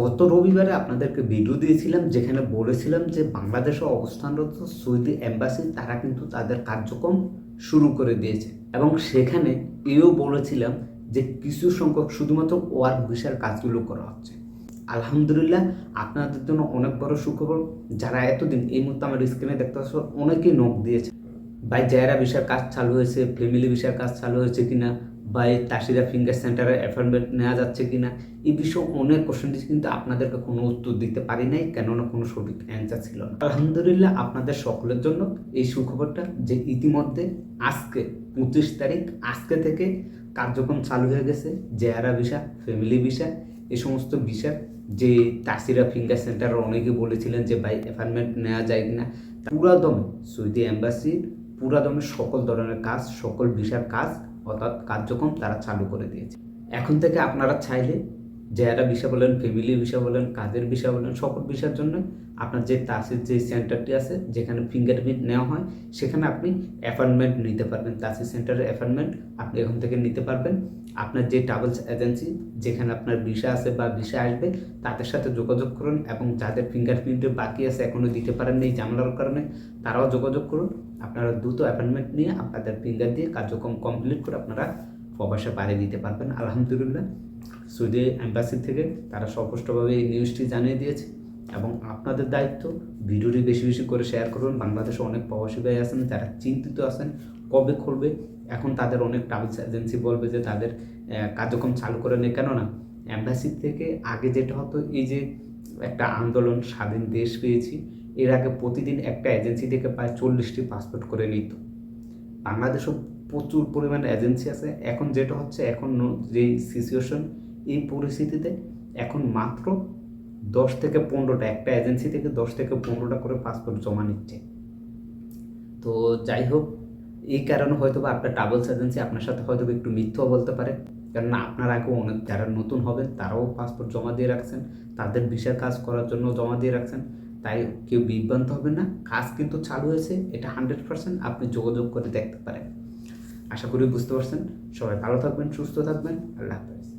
গত রবিবারে আপনাদেরকে ভিডিও দিয়েছিলাম, যেখানে বলেছিলাম যে বাংলাদেশে অবস্থানরত সৌদি এম্বাসি তারা কিন্তু তাদের কার্যক্রম শুরু করে দিয়েছে। এবং সেখানে এও বলেছিলাম যে কিছু সংখ্যক শুধুমাত্র ওয়ার্ক ভিসার কাজগুলো করা হচ্ছে। আলহামদুলিল্লাহ, আপনাদের জন্য অনেক বড় সুখবর। যারা এতদিন এই মুহূর্তে আমার স্ক্রিনে দেখতে অনেকেই নখ দিয়েছে। ভাই জায়রা ভিসার কাজ চালু হয়েছে ফ্যামিলি ভিসার কাজ চালু হয়েছে কিনা বা এই তাসিরা ফিঙ্গার সেন্টারে অ্যাপয়েন্টমেন্ট নেওয়া যাচ্ছে কিনা, এই বিষয়ে অনেক কোশ্চেন কিন্তু আপনাদেরকে কোনো উত্তর দিতে পারি নাই, কেননা কোনো সঠিক অ্যান্সার ছিল না। আলহামদুলিল্লাহ আপনাদের সকলের জন্য এই সুখবরটা যে ইতিমধ্যে আজকে পঁচিশ তারিখ, আজকে থেকে কার্যক্রম চালু হয়ে গেছে, জেয়ারা ভিসা ফ্যামিলি ভিসা এই সমস্ত ভিসার যে তাসিরা ফিঙ্গার সেন্টারে অনেকে বলেছিলেন যে ভাই অ্যাপয়েন্টমেন্ট নেওয়া যায় কিনা পুরা দমে সৌদি অ্যাম্বাসির পুরা দমে সকল ধরনের কাজ, সকল ভিসার কাজ অর্থাৎ কার্যক্রম তারা চালু করে দিয়েছে। এখন থেকে আপনারা চাইলে যারা বিষয় বলেন ফ্যামিলি বিষয় বলেন, কাজের বিষয় বলেন, সকল বিষয়ের জন্য আপনার যে তাসির যে সেন্টারটি আছে, যেখানে ফিঙ্গারপ্রিন্ট নেওয়া হয়, সেখানে আপনি অ্যাপয়েন্টমেন্ট নিতে পারবেন। তাসির সেন্টারের অ্যাপয়েন্টমেন্ট আপনি এখান থেকে নিতে পারবেন। আপনার যে ট্রাভেলস এজেন্সি যেখানে আপনার ভিসা আছে বা ভিসা আসবে, তাদের সাথে যোগাযোগ করুন এবং যাদের ফিঙ্গারপ্রিন্টের বাকি আছে এখনও দিতে পারেন এই জামলার কারণে, তারাও যোগাযোগ করুন। আপনারা দ্রুত অ্যাপয়েন্টমেন্ট নিয়ে আপনাদের ফিঙ্গার দিয়ে কার্যক্রম কমপ্লিট করে আপনারা প্রবাসে পাড়ি দিতে পারবেন। আলহামদুলিল্লাহ। সৌদি অ্যাম্বাসি থেকে তারা স্পষ্টভাবে এই নিউজটি জানিয়ে দিয়েছে এবং আপনাদের দায়িত্ব ভিডিওটি বেশি বেশি করে শেয়ার করুন। বাংলাদেশে অনেক প্রবাসী ভাই আছেন, যারা চিন্তিত আছেন, কবে খুলবে? এখন তাদের অনেক ট্রাভেলস এজেন্সি বলবে যে তাদের কার্যক্রম চালু করে নেই কেননা অ্যাম্বাসি থেকে আগে যেটা হতো, এই যে একটা আন্দোলন, স্বাধীন দেশ পেয়েছি, এর আগে প্রতিদিন একটা এজেন্সি থেকে প্রায় চল্লিশটি পাসপোর্ট করে নিত। বাংলাদেশও প্রচুর পরিমাণে এজেন্সি আছে। এখন যেটা হচ্ছে, এখন যেই সিচুয়েশন এই পরিস্থিতিতে এখন মাত্র দশ থেকে পনেরোটা, একটা এজেন্সি থেকে দশ থেকে পনেরোটা করে পাসপোর্ট জমা নিচ্ছে। তো যাই হোক, এই কারণে হয়তো বা আপনার ট্রাভেলস এজেন্সি আপনার সাথে হয়তো একটু মিথ্যাও বলতে পারে। কেননা আপনার আগেও অনেক যারা নতুন হবেন, তারাও পাসপোর্ট জমা দিয়ে রাখছেন, তাদের ভিসার কাজ করার জন্য জমা দিয়ে রাখছেন। তাই কেউ বিভ্রান্ত হবেন না, কাজ কিন্তু চালু হয়েছে, এটা হান্ড্রেড পার্সেন্ট আপনি যোগাযোগ করে দেখতে পারেন। আশা করি বুঝতে পারছেন। সবাই ভালো থাকবেন, সুস্থ থাকবেন, আল্লাহ হাফেজ।